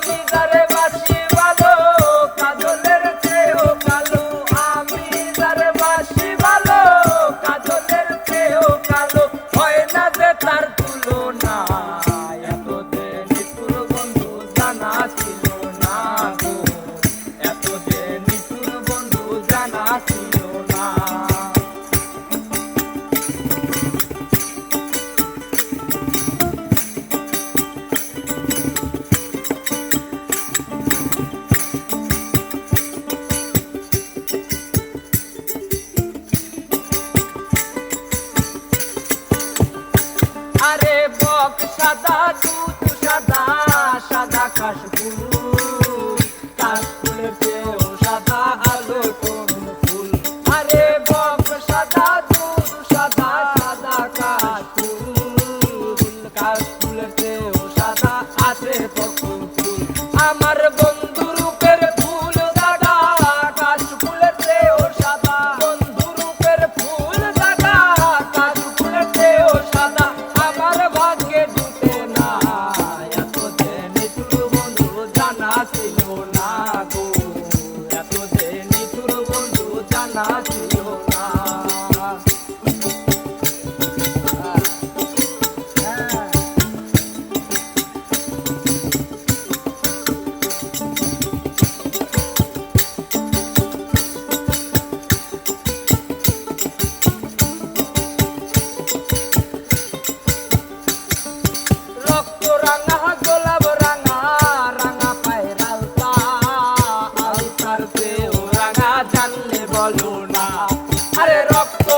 দাবিদারে cada dia. আরে রক্ত